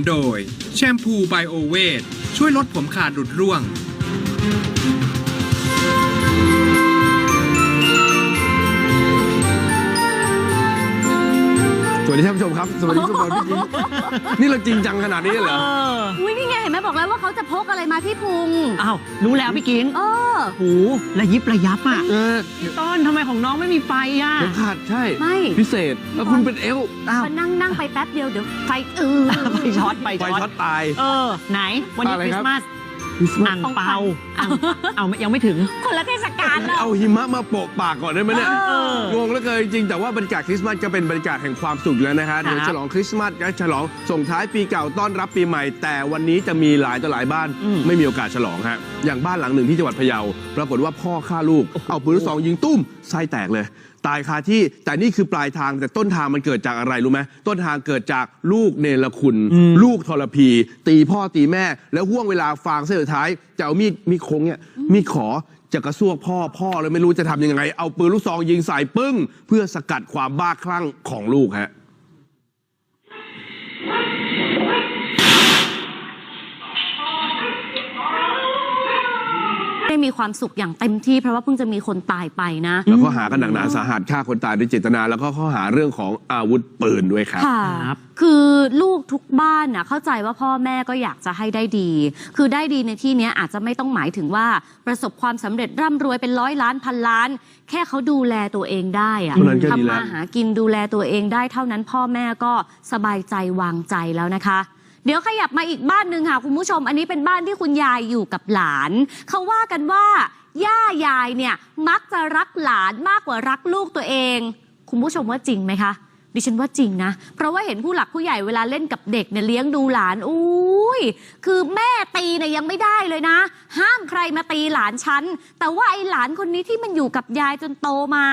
นโดย แชมพูไบโอเวทช่วยลดผมขาดหลุดร่วง ครับ สวัสดีทุกคนพี่กิ๊กนี่เราจริงจังขนาดนี้เลยเหรอเอออุ้ยนี่ไงเห็นไหมบอกแล้วว่าเขาจะพกอะไรมาที่พุง อ้าว รู้แล้วพี่กิ้งเออหูระยิบระยับอะเออ พี่ต้นทำไมของน้องไม่มีไฟอะเข็มขัดใช่ ไม่ พิเศษแล้วคุณเป็นเอลอ้าวมานั่งนั่งไปแป๊บเดียวเดี๋ยวไฟเออไฟช็อตไฟไฟช็อตช็อตตาย เออ ไหน วันนี้อะไรคริครัสบต์มาสค ริสต์มาอ่าสงเปาเอาเอายังไม่ถึง คนละเทศกาลแล้วเอาหิมะมาโปะปากก่อนได้ไหมเนี่ยเอองงแล้วเกินจริงๆแต่ว่าบรรยากาศคริสต์มาสก็เป็นบรรยากาศแห่งความสุขอยู่แล้วนะฮะครับเดี๋ยวฉลองคริสต์มาสและฉลองส่งท้ายปีเก่าต้อนรับปีใหม่ แต่วันนี้จะมีหลายต่อหลายบ้านอืมไม่มีโอกาสฉลองฮะอย่างบ้านหลังหนึ่งที่จังหวัดพะเยาปรากฏว่าพ่อฆ่าลูก เอาปืนลูกซองยิงตุ้มไส้แตกเลย ตายคาที่แต่นี่คือปลายทางแต่ต้นทางมันเกิดจากอะไรรู้ไหมต้นทางเกิดจากลูกเนรคุณอืมลูกทรพี ตีพ่อตีแม่ แล้วห่วงเวลาฟางเส้นสุดท้ายจะเอามีดมีดคงเนี่ยมีดขอจะกระซวกพ่อพ่อเลยไม่รู้จะทำยังไง เอาปืนลูกซองยิงใส่ปึ้ง เพื่อสกัดความบ้าคลั่งของลูกฮะ ได้มีความสุขอย่างเต็มที่เพราะว่าเพิ่งจะมีคนตายไปนะ แล้วก็หากันหนักหนาสาหัสฆ่าคนตายโดยเจตนา แล้วก็ข้อหาเรื่องของอาวุธปืนด้วยครับ ค่ะ ครับ คือลูกทุกบ้านน่ะเข้าใจว่าพ่อแม่ก็อยากจะให้ได้ดี คือได้ดีในที่เนี้ยอาจจะไม่ต้องหมายถึงว่าประสบความสำเร็จร่ำรวยเป็นร้อยล้านพันล้าน แค่เขาดูแลตัวเองได้อะเท่านั้นก็ดีทำแล้ว มาหากินดูแลตัวเองได้เท่านั้นพ่อแม่ก็สบายใจวางใจแล้วนะคะ เดี๋ยวขยับมาอีกบ้านหนึ่งค่ะ คุณผู้ชม อันนี้เป็นบ้านที่คุณยายอยู่กับหลาน เขาว่ากันว่า ย่ายายเนี่ยมักจะรักหลานมากกว่ารักลูกตัวเอง คุณผู้ชมว่าจริงไหมคะดิฉันว่าจริงนะ เพราะว่าเห็นผู้หลักผู้ใหญ่เวลาเล่นกับเด็กเนี่ยเลี้ยงดูหลานอุ้ย คือแม่ตีเนี่ยยังไม่ได้เลยนะ ห้ามใครมาตีหลานฉัน แต่ว่าไอ้หลานคนนี้ที่มันอยู่กับยายจนโตมา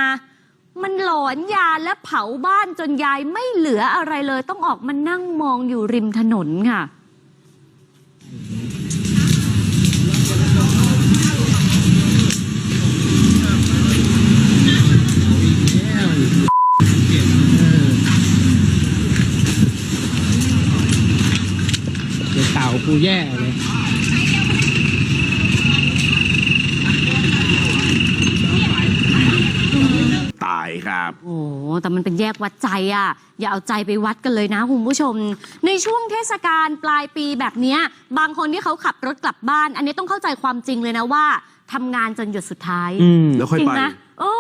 มันหลอนยาและเผาบ้านจนยายไม่เหลืออะไรเลย ต้องออกมานั่งมองอยู่ริมถนนค่ะ เดี๋ยวเต่ากูแย่เลย ตาย ครับ โอ้แต่มันเป็นแยกวัดใจอะ่ะ อย่าเอาใจไปวัดกันเลยนะคุณผู้ชม ในช่วงเทศกาลปลายปีแบบเนี้ย บางคนที่เขาขับรถกลับบ้าน อันนี้ต้องเข้าใจความจริงเลยนะว่าทำงานจนหยดสุดท้าย อืม แล้วค่อยจริไป งนะโอ้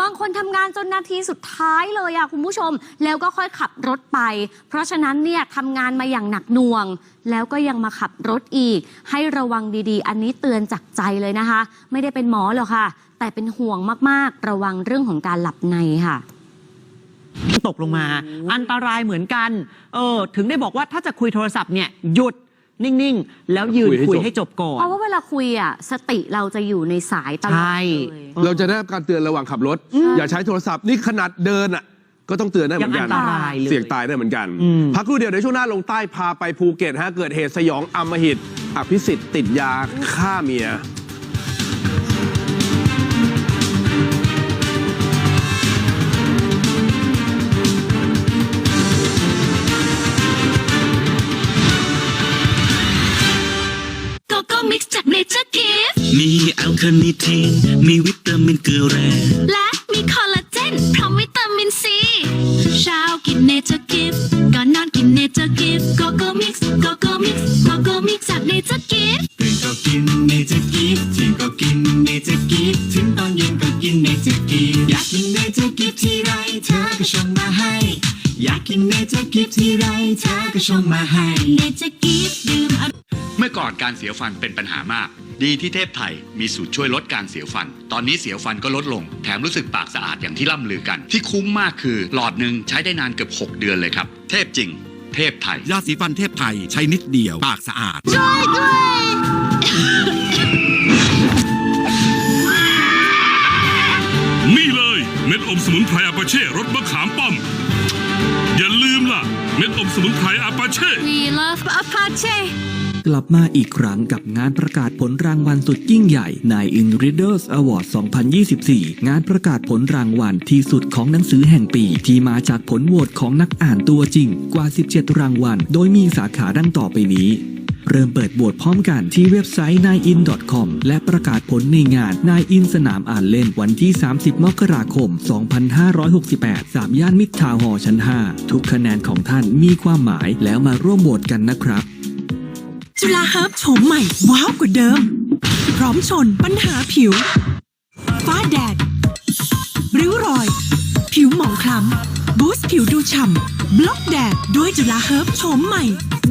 บางคนทำงานจนนาทีสุดท้ายเลยอะคุณผู้ชม แล้วก็ค่อยขับรถไป เพราะฉะนั้นเนี่ยทำงานมาอย่างหนักหน่วง แล้วก็ยังมาขับรถอีก ให้ระวังดีๆ อันนี้เตือนจากใจเลยนะคะ ไม่ได้เป็นหมอหรอกค่ะ แต่เป็นห่วงมากๆ ระวังเรื่องของการหลับในค่ะ ตกลงมา อันตรายเหมือนกัน เออ ถึงได้บอกว่าถ้าจะคุยโทรศัพท์เนี่ยหยุดนิ่ง ๆ แล้วยืนคุคุยยให้ให้จจบบก่อน เพราะว่าเวลาคุยอะสติเราจะอยู่ในสายตลอดใช่ เลย เราจะได้รับการเตือนระหว่างขับรถ อย่าใช้โทรศัพท์นี่ขนาดเดินอะ ก็ต้องเตือนได้เหมือนกันยังอันตรายเลย เสี่ยงตายได้เหมือนกันอืมพักครู่เดียวเดี๋ยวช่วงหน้าลงใต้พาไปภูเก็ตฮะเกิดเหตุสยองอำมหิตอภิสิทธิ์ติดยาฆ่าเมีย คาเนิทีนมีวิตามินเกลือแร่และมีคอลลาเจนพร้อมวิตามินซีเช้ากินเนเจอร์กิฟก่อนนอนกินเนเจอร์กิฟโกโก้มิกซ์โกโก้มิกซ์โกโก้มิกซ์จากเนเจอร์กิฟตื่นก็กินเนเจอร์กีฟที่ก็กินเนเจอร์กีฟถึงตอนเย็นก็กินเนเจอร์กีฟอยากกินเนเจอร์กีฟทีไรเธอก็ชงมาให้ อยากกินเนเจอร์กีฟทีไรเธอก็ชงมาให้เนเจอร์กิฟดื่มอร่อยเมื่อก่อนการเสียวฟันเป็นปัญหามาก ดีที่เทพไทยมีสูตรช่วยลดการเสียวฟัน ตอนนี้เสียวฟันก็ลดลง แถมรู้สึกปากสะอาดอย่างที่ล่ำลือกัน ที่คุ้มมากคือหลอดหนึ่งใช้ได้นานเกือบ 6 เดือนเลยครับ เทพจริง เทพไทย ยาสีฟันเทพไทยใช้นิดเดียว ปากสะอาดนี่เลยเม็ดอมสมุนไพรอาปาเช่รสมะขามป้อม อย่าลืมล่ะ เม็ดอมสมุนไพรอาปาเช่ We love Apache กลับมาอีกครั้งกับงานประกาศผลรางวัลสุดยิ่งใหญ่ใน In Readers Award 2024 งานประกาศผลรางวัลที่สุดของหนังสือแห่งปี ที่มาจากผลโหวตของนักอ่านตัวจริงกว่า 17 รางวัล โดยมีสาขาดังต่อไปนี้เริ่มเปิดโหวตพร้อมกันที่เว็บไซต์ 9in.com และประกาศผลในงาน 9in สนามอ่านเล่นวันที่ 30 มกราคม 2568 3 ย่านมิตรทาวน์ฮอชั้น 5 ทุกคะแนนของท่านมีความหมายแล้วมาร่วมโหวตกันนะครับ จุฬาเฮิร์บโฉมใหม่ว้าวกว่าเดิม พร้อมชนปัญหาผิว ฟ้าแดด ริ้วรอย ผิวหมองคล้ำบูสต์ผิวดูฉ่ำบล็อกแดดด้วยจุฬาเฮิร์บโฉมใหม่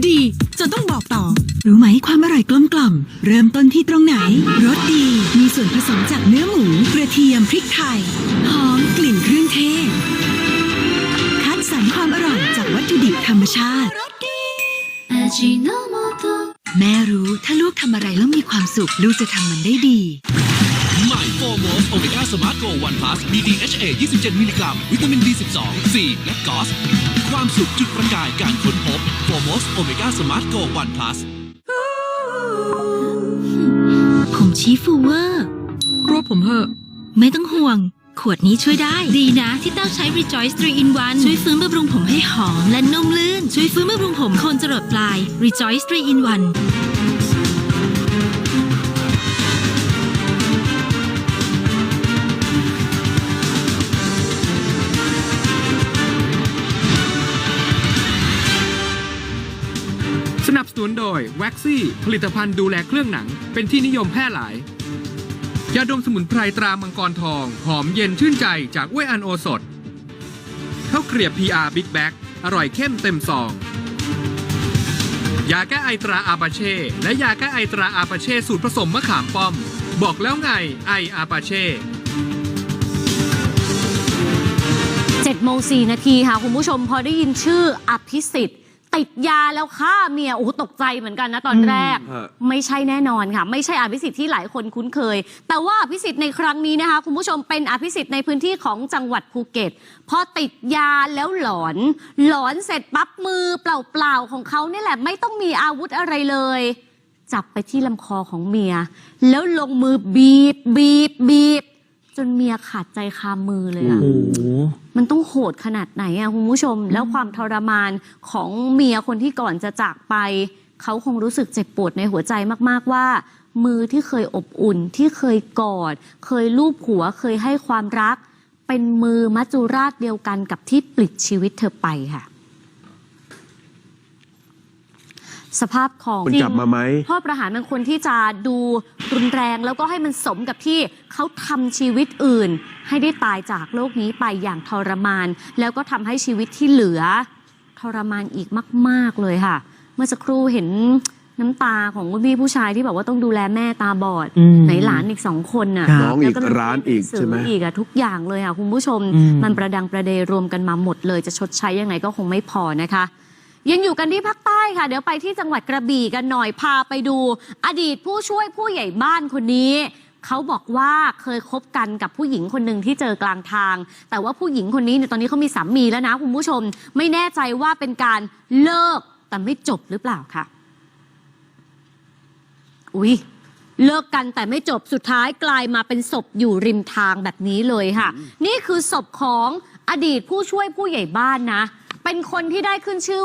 ดีจนต้องบอกต่อ รู้ไหมความอร่อยกลมกล่อม เริ่มต้นที่ตรงไหนรสดีมีส่วนผสมจากเนื้อหมูกระเทียมพริกไทยหอมกลิ่นเครื่องเทศ คัดสรรความอร่อยจากวัตถุดิบธรรมชาติ แม่รู้ถ้าลูกทำอะไรแล้วมีความสุข ลูกจะทำมันได้ดี ใหม่โฟโมสโอเมก้าสมาร์ทโกวันพลัสมี DHA 27 มิลลิกรัม วิตามิน B12 C และกอสความสุขจุดประกายการค้นพบโฟโมสโอเมก้าสมาร์ทโกวันพลัสผมชี้ฟูเวอร์ รวบผมเหอะ ไม่ต้องห่วง ขวดนี้ช่วยได้ ดีนะที่ต้องใช้ Rejoice 3 in 1 ช่วยฟื้นบำรุงผมให้หอมและนุ่มลื่น ช่วยฟื้นบำรุงผมโคนจรดปลาย Rejoice 3 in 1สนับสนุนโดย w a x ซี่ผลิตภัณฑ์ดูแลเครื่องหนัง เป็นที่นิยมแพร่หลาย ยาดมสมุนไพรตรามังกรทอง หอมเย็นชื่นใจจากอ้วยอันโอสดข้าวเกรียบ PR Big Bag อร่อยเข้มเต็มซอง ยาแก้ไอตราอาปาเช่ และยาแก้ไอตราอาปาเช่สูตรผสมมะขามป้อม บอกแล้วไงไออาปาเช่7โมง4นาทีค่ะ คุณผู้ชมพอได้ยินชื่ออภิสิทธิ์ ติดยาแล้วฆ่าเมียโอ้โหตกใจเหมือนกันนะตอนแรก ฮะ ไม่ใช่แน่นอนค่ะ ไม่ใช่อภิสิทธิ์ที่หลายคนคุ้นเคย แต่ว่าอภิสิทธิ์ในครั้งนี้นะคะ คุณผู้ชมเป็นอภิสิทธิ์ในพื้นที่ของจังหวัดภูเก็ตพอติดยาแล้วหลอน หลอนเสร็จปั๊บมือเปล่าๆของเขาเนี่ยแหละไม่ต้องมีอาวุธอะไรเลย จับไปที่ลำคอของเมีย แล้วลงมือบีบบีบบีบ จนเมียขาดใจคามือเลยอะโอ้โหมันต้องโหดขนาดไหนอะคุณผู้ชม แล้วความทรมานของเมียคนที่ก่อนจะจากไป เขาคงรู้สึกเจ็บปวดในหัวใจมาก ๆ ว่า มือที่เคยอบอุ่นที่เคยกอด เคยลูบหัวเคยให้ความรัก เป็นมือมัจจุราชเดียวกันกับที่ปลิดชีวิตเธอไปค่ะ สภาพของมันจับมาไหมโทษประหารมันควรที่จะดูรุนแรงแล้วก็ให้มันสมกับที่เขาทำชีวิตอื่น ให้ได้ตายจากโลกนี้ไปอย่างทรมาน แล้วก็ทำให้ชีวิตที่เหลือ ทรมานอีกมาก ๆ เลยค่ะ เมื่อสักครู่เห็นน้ำตาของคุณพี่ผู้ชายที่บอกว่าต้องดูแลแม่ตาบอดอืมไหนหลานอีกสองคนน่ะครับน้องอีกแล้วำลัร้านอีกเรียใช่ไหมนังสือีกอะทุกอย่างเลยค่ะคุณผู้ชม อืม มันประดังประเดรวมกันมาหมดเลยจะชดใช้ยังไงก็คงไม่พอนะคะ ยังอยู่กันที่ภาคใต้ค่ะ เดี๋ยวไปที่จังหวัดกระบี่กันหน่อยพาไปดู อดีตผู้ช่วยผู้ใหญ่บ้านคนนี้ เขาบอกว่าเคยคบกันกับผู้หญิงคนหนึ่งที่เจอกลางทาง แต่ว่าผู้หญิงคนนี้เนี่ยตอนนี้เขามีสามีแล้วนะคุณผู้ชม ไม่แน่ใจว่าเป็นการเลิกแต่ไม่จบหรือเปล่าค่ะ อุ๊ยเลิกกันแต่ไม่จบสุดท้ายกลายมาเป็นศพอยู่ริมทางแบบนี้เลยค่ะ นี่คือศพของอดีตผู้ช่วยผู้ใหญ่บ้านนะ เป็นคนที่ได้ขึ้นชื่อว่า